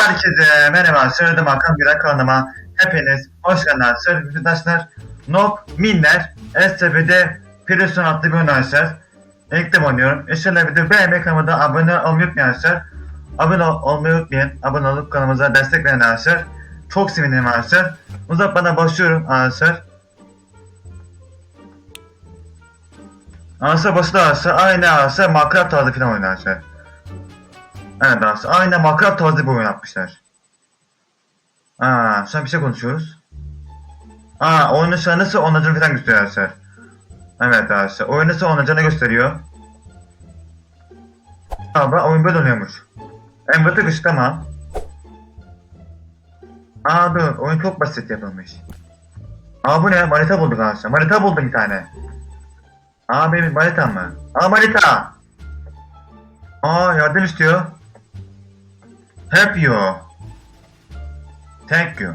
Herkese merhaba, Sırdım Hakan Güler kanalıma hepiniz hoş geldiniz. Sevgili arkadaşlar, Nob Minler STB'de Pearson adlı bir oyun arkadaşlar. De oynuyorum. İnşallah video beğenmeyi kanalıma abone olmayı unutmayın arkadaşlar. Abone ol- olmayı unutmayın. Abone olup kanalımıza destek verin arkadaşlar. Çok sevinirim arkadaşlar. Uzatmadan başlıyorum arkadaşlar. Arkadaşlar başta arkadaşlar aynı arkadaşlar Minecraft tarzı falan arkadaşlar. Evet arkadaşlar aynı Minecraft tarzı bir oyun yapmışlar. Aa, an bir şey konuşuyoruz. Aa, oyunun an nasıl oynanacağını falan gösteriyor arkadaşlar. Evet arkadaşlar, oyun nasıl oynanacağını gösteriyor. Bak oyun böyle oynuyormuş. Envatı dışı tamam. Aa dur, oyun çok basit yapılmış. Aa bu ne? Manita bulduk arkadaşlar. Manita buldum bir tane. Aa benim manita mı? Aa manita! Aa yardım istiyor. Help you. Thank you.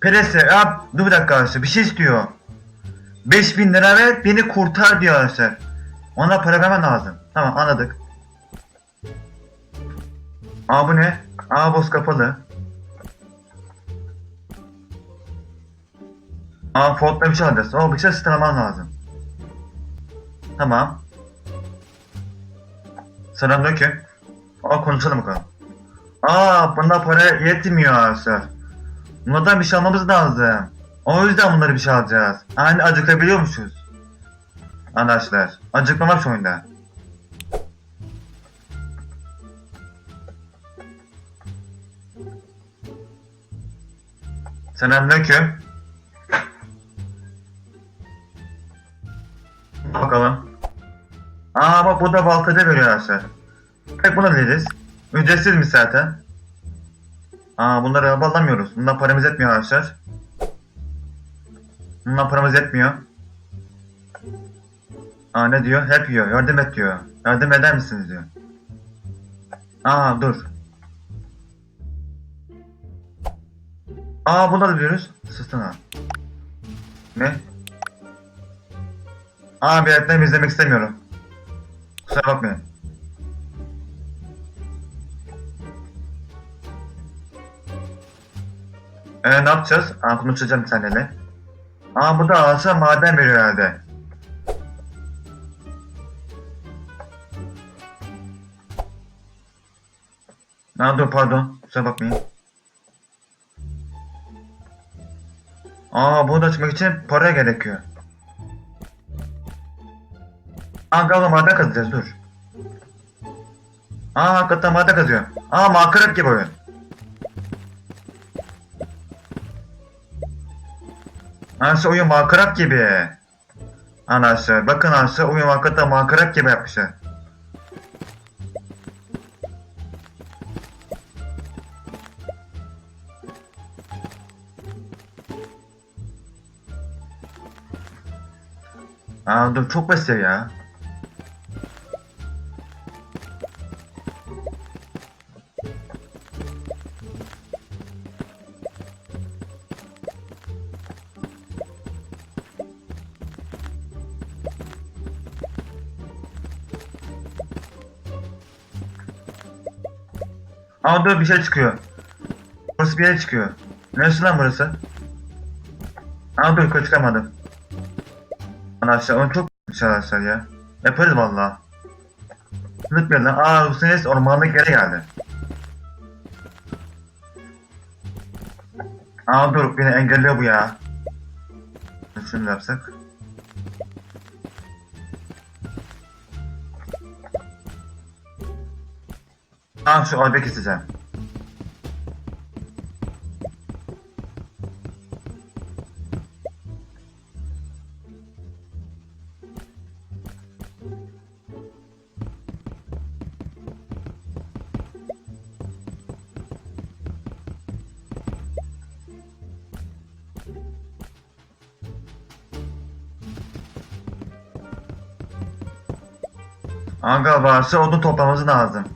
Perese, ya dur bir dakika arkadaşlar bir şey istiyor. 5000 lira ver beni kurtar diyor arkadaşlar. Ona para vermen lazım. Tamam anladık. Aa bu ne? Aa boz kapalı. Aa Fort'la bir şey alacağız. Oo bir şey sıralaman lazım. Tamam. Selamünaleyküm. Aa konuşalım bakalım. Aa buna para yetmiyor arkadaşlar. Bunlardan bir şey almamız lazım. O yüzden bunları bir şey alacağız. Hani acıkabiliyormuşuz. Arkadaşlar acıkmamak şu oyunda. Selamünaleyküm. Bakalım. Aa bak bu da baltacı veriyor arkadaşlar. Pek bunu biliriz. Ücretsizmiş zaten. Aa bunları alamıyoruz. Bundan paramız etmiyor arkadaşlar. Bundan paramız etmiyor. Aa ne diyor? Hep yiyor. Yardım et diyor. Yardım eder misiniz diyor. Aa dur. Aa bunu da biliyoruz. Sustana. Ne? Aa bir izlemek istemiyorum. Kusura bakmayın. Ee, ne yapacağız? Aa, konuşacağım seninle. Aa bu da alsa maden veriyor herhalde. Dur pardon. Kusura bakmayın. Aa bunu da açmak için para gerekiyor. Aa galiba maden kazacağız dur. Aa hakikaten maden kazıyor. Aa makarat gibi oyun. Anası oyun makarat gibi. Anası bakın anası oyun hakikaten makarat gibi yapmışlar. Aa dur çok basit ya. Aa dur bir şey çıkıyor. Burası bir yere çıkıyor. Neresi lan burası? Aa dur çıkamadım. Arkadaşlar onu çok arkadaşlar ya. Yaparız valla. Unutmayalım. Aa bu sene ormanlık yere geldi. Aa dur beni engelliyor bu ya. Şunu yapsak. Aa şu orada keseceğim. Aga varsa odun toplamamız lazım.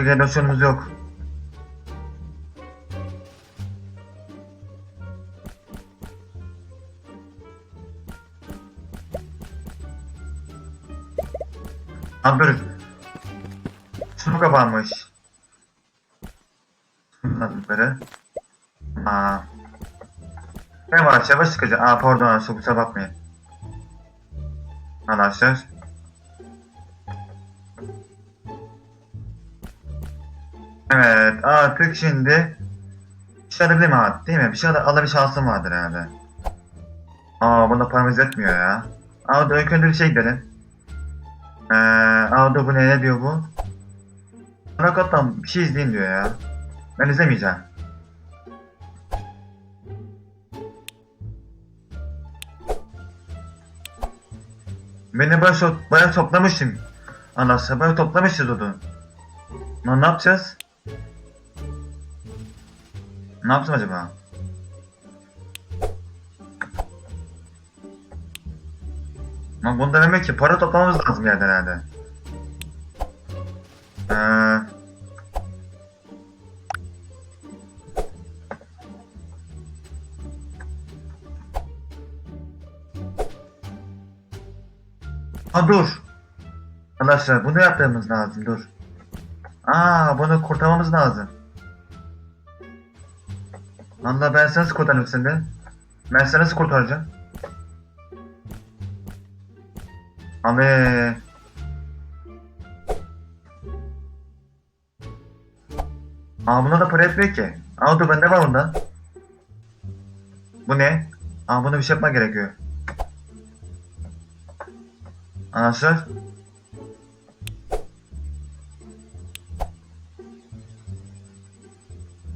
Losyonumuz yok. Lan dur. Su kapanmış. Sandıkları. Aa. Var yavaş sıkıcı. Aa pardon kusura bakmayın. Arkadaşlar. Artık şimdi bir şey alabilirim abi değil mi? Bir şey al alabilme şansım vardır herhalde. Aa bunda paramız yetmiyor ya. Aa dur ilk önce bir şey gidelim. Ee, aa dur bu ne, ne diyor bu? Rakattan bir şey izleyin diyor ya. Ben izlemeyeceğim. Beni bayağı, so- bayağı toplamışsın. Anlasın bayağı toplamışız onu. Lan ne yapacağız? Ne yaptım acaba? Lan bunda demek ki para toplamamız lazım yerden herhalde. Ee, Ha dur. Arkadaşlar bunu yapmamız lazım dur. Aa bunu kurtarmamız lazım. Allah ben seni nasıl kurtarayım seni? Ben seni nasıl kurtaracağım? Abi. Aa buna da para etmiyor ki. Aa dur bende var bunda. Bu ne? Aa buna bir şey yapmak gerekiyor. Anasır.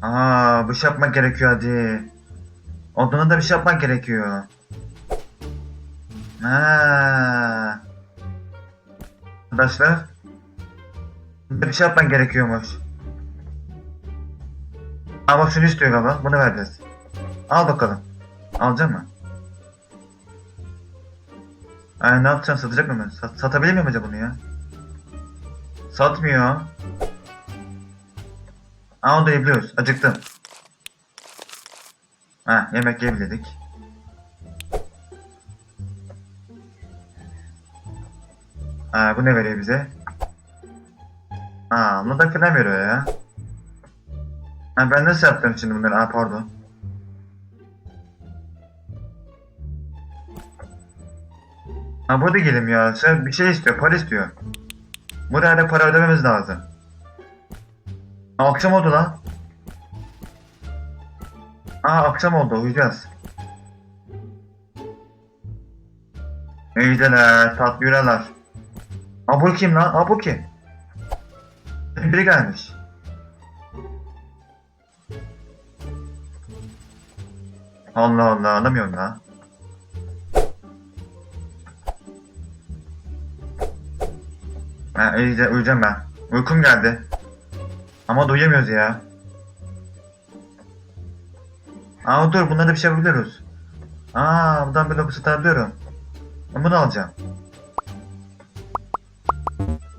Aa bir şey yapmak gerekiyor hadi. Oduna da bir şey yapmak gerekiyor. Ha. Arkadaşlar. Bir şey yapmak gerekiyormuş. Bak şunu istiyor galiba. Bunu vereceğiz. Al bakalım. Alacak mı? Ay ne yapacaksın? Satacak mı? Sat satabilir miyim acaba bunu ya? Satmıyor. Aa onu da yiyebiliyoruz. Acıktım. Ha yemek yiyebilirdik. Ha bu ne veriyor bize? Aa bunu da falan veriyor ya. Ha ben nasıl yaptım şimdi bunları? Aa pardon. Ha burada gelim ya. Bir şey istiyor. Para istiyor. Buraya da para ödememiz lazım. Akşam oldu lan. Aa akşam oldu uyuyacağız. İyiceler, tatlı yüreler. Aa kim lan? Aa bu kim? Biri gelmiş. Allah Allah anlamıyorum lan. Ha iyice uyuyacağım ben. Uykum geldi. Ama duyamıyoruz ya. Aa dur bunları da bir şey yapabiliyoruz. Aa buradan bir lokus atabiliyorum. Ben bunu alacağım.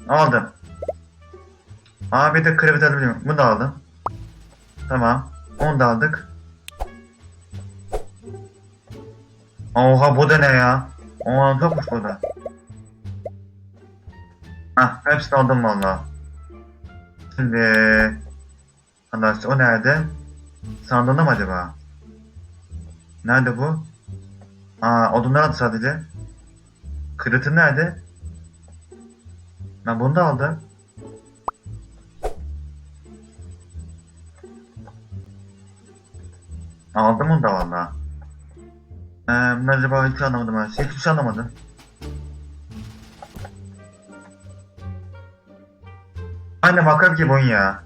Aldım. Aa bir de krevit alabiliyorum. Bunu da aldım. Tamam. Onu da aldık. Oha bu da ne ya? Oha çokmuş bu da. Hah hepsini aldım valla. Şimdi... Arkadaşlar o nerede? Sandığında mı acaba? Nerede bu? Aa odunlar aldı sadece. Kırıtı nerede? Ben bunu da aldım. Aldım onu da valla. Ee, ben acaba hiç anlamadım ben. Hiçbir şey anlamadım. Makas gibi oyun ya.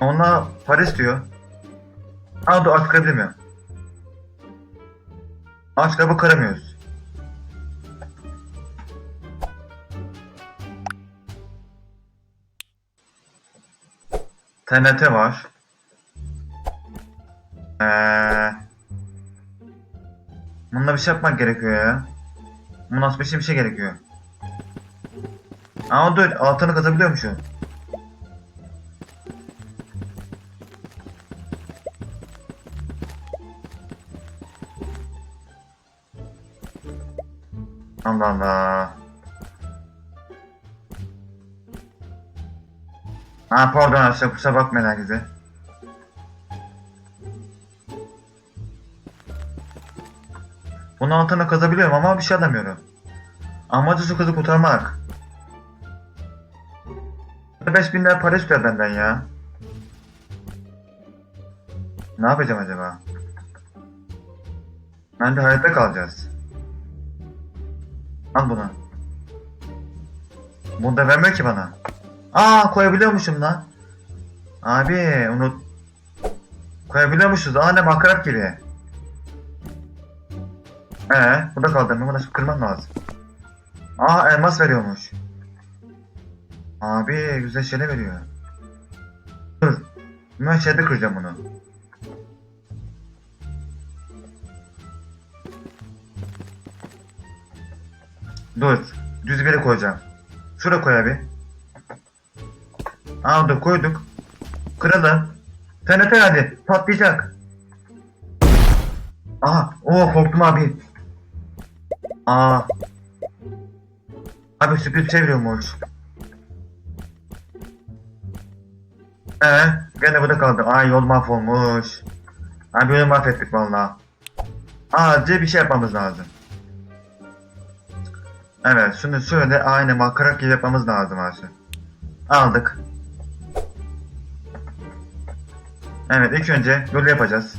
Ona para istiyor. Aa dur aç kırabiliyor. Aç kapı kıramıyoruz. TNT var. Ee, bununla bir şey yapmak gerekiyor ya. Bu nasıl bir şey gerekiyor. Ama dur altını kazabiliyormuşum. Allah Allah. Ha pardon arkadaşlar kusura bakmayın herkese. Bunun altına kazabiliyorum ama bir şey alamıyorum. Amacı su kızı kurtarmak. 5000 lira para istiyor benden ya. Ne yapacağım acaba? Ben de hayatta kalacağız. Al bunu. Bunu da vermiyor ki bana. Aa koyabiliyormuşum lan. Abi unut. Koyabiliyormuşuz. Aa ne makarap gibi. Ee, bu da kaldı. Bunu nasıl kırmam lazım. Aa elmas veriyormuş. Abi güzel şeyler veriyor. Dur. Ben şeyde kıracağım bunu. Dur. Düz bir koyacağım. Şuraya koy abi. Aa koyduk. Kıralım. TNT hadi. Patlayacak. Aha. Oo korktum abi. Aa. Abi sürpriz çeviriyormuş. Ee, gene burada kaldı. Ay yol mahvolmuş. Abi yolu mahvettik valla. Acil bir şey yapmamız lazım. Evet, şunu şöyle aynı makarak yapmamız lazım aslında. Aldık. Evet, ilk önce yolu yapacağız.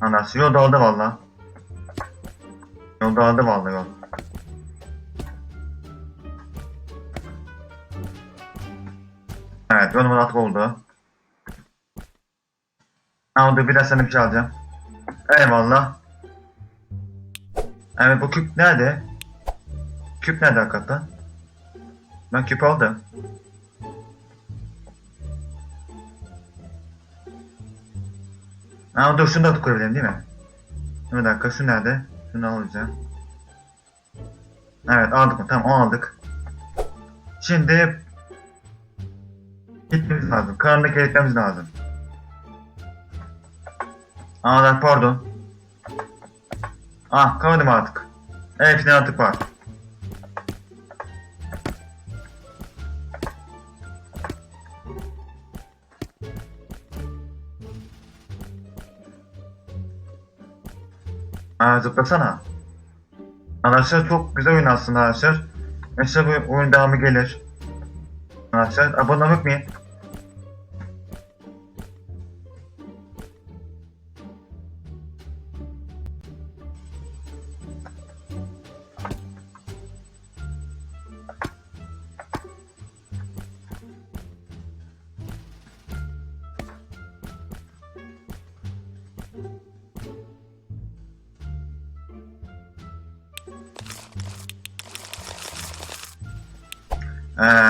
Anası yol dağıldı valla. Yol dağıldı valla yol. Evet, yolumun atık oldu. Aldı, biraz sana bir şey alacağım. Eyvallah. Evet, bu küp nerede? Küp nerede hakikaten? Ben küp aldım. Aa dur şunu da koyabilirim değil mi? Bir dakika şu nerede? Şunu alacağım. Evet aldık mı? Tamam aldık. Şimdi gitmemiz lazım. Karanlık kilitlememiz lazım. Aa pardon. Ah kaldım artık. Evet artık var. Aa zıplasana. Arkadaşlar çok güzel oyun aslında arkadaşlar. Mesela bu oyun devamı gelir. Arkadaşlar abone olmayı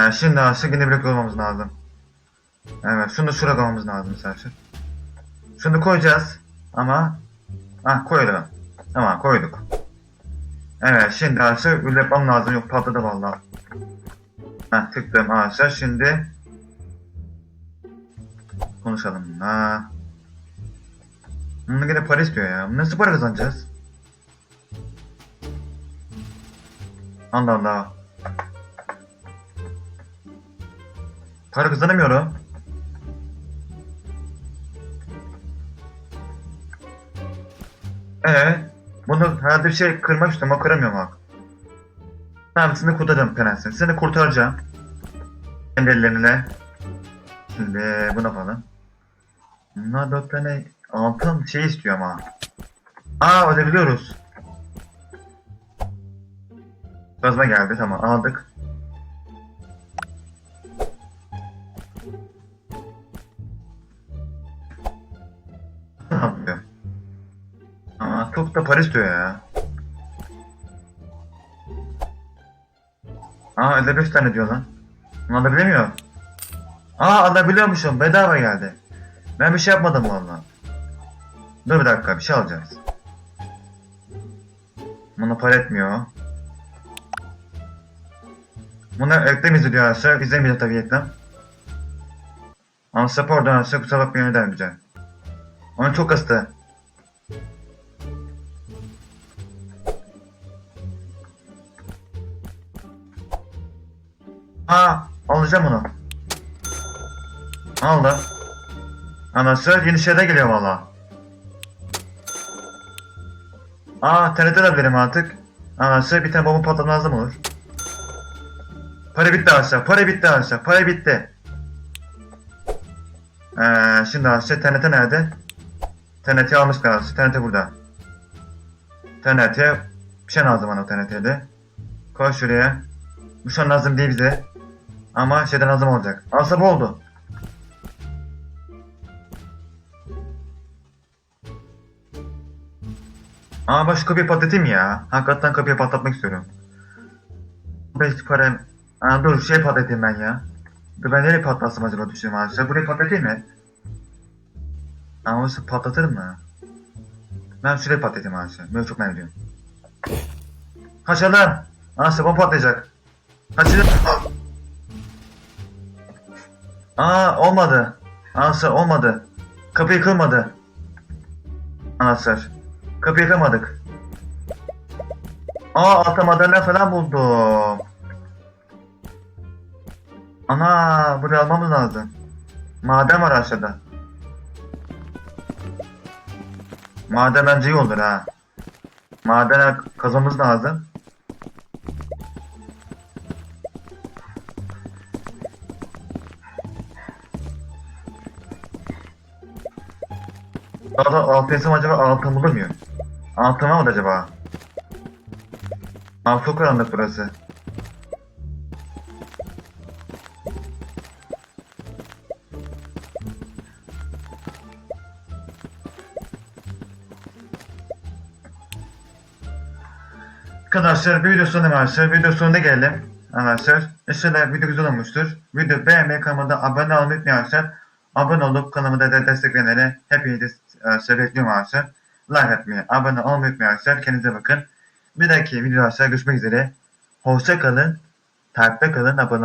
Ee, şimdi aslında yine blok olmamız lazım. Evet, şunu şuraya koymamız lazım mesela. Şunu koyacağız ama ah koydum. Tamam koyduk. Evet şimdi arkadaşlar yapmam lazım yok patladı valla. Heh tıkladım arkadaşlar şimdi konuşalım. Ha. Bunu yine para istiyor ya. Nasıl para kazanacağız? Allah Allah. Para kazanamıyorum. Ee, bunu herhalde bir şey kırmak ama kıramıyorum bak. Tamam seni kurtaracağım prensim. Seni kurtaracağım. Kendi ellerine. Şimdi bunu falan. Bunlar dört tane altın şey istiyor ama. Aa ödebiliyoruz. Kazma geldi tamam aldık. Da para istiyor ya. Aa 55 tane diyor lan. Bunu alabilemiyor. Aa alabiliyormuşum bedava geldi. Ben bir şey yapmadım valla. Dur bir dakika bir şey alacağız. Bunu para etmiyor. Bunu reklam izliyor arkadaşlar. İzlemiyor tabii reklam. Ama support arkadaşlar kusura bakmayın ödemeyeceğim. Onu çok hasta. Aa alacağım onu. Aldım. Anası yeni şeyler geliyor valla. Aa TRT de verim artık. Anası bir tane bomba patlatma lazım olur. Para bitti aşağı, para bitti aşağı, para bitti. Ee, şimdi aşağı TNT nerede? TNT almış kalsın, TNT burada. TNT, bir şey lazım bana TNT'de. Koy şuraya. Bu an lazım değil bize. Ama şeyden lazım olacak. Alsa bu oldu. Aa bak şu kapıyı patlatayım ya. Hakikaten kapıyı patlatmak istiyorum. Beş para... Aa dur şey patlatayım ben ya. Dur ben nereye patlatsam acaba düşünüyorum arkadaşlar. Burayı patlatayım mı? Ama orası patlatır mı? Ben şurayı patlatayım arkadaşlar. Böyle çok merak ediyorum. Kaçalım. Aa bomba patlayacak. Kaçalım. Aa olmadı. Anasır olmadı. Kapı yıkılmadı. Anasır. Kapı yıkamadık. Aa altta madalya falan buldum. Ana buraya almamız lazım. Maden var aşağıda. Maden bence iyi olur ha. Maden kazmamız lazım. Daha altın acaba altın bulur muyum? Altın var mı acaba? Çok karanlık burası. Arkadaşlar video sonuna arkadaşlar. Video sonuna geldim. Arkadaşlar. İnşallah video güzel olmuştur. Video beğenmeyi kanalıma abone olmayı unutmayın arkadaşlar. Abone olup kanalıma da destekleyenlere hepinizi e, bekliyorum arkadaşlar. Like atmayı, abone olmayı unutmayın arkadaşlar. Kendinize bakın. Bir dahaki videoda görüşmek üzere. Hoşça kalın. Takipte kalın. Abone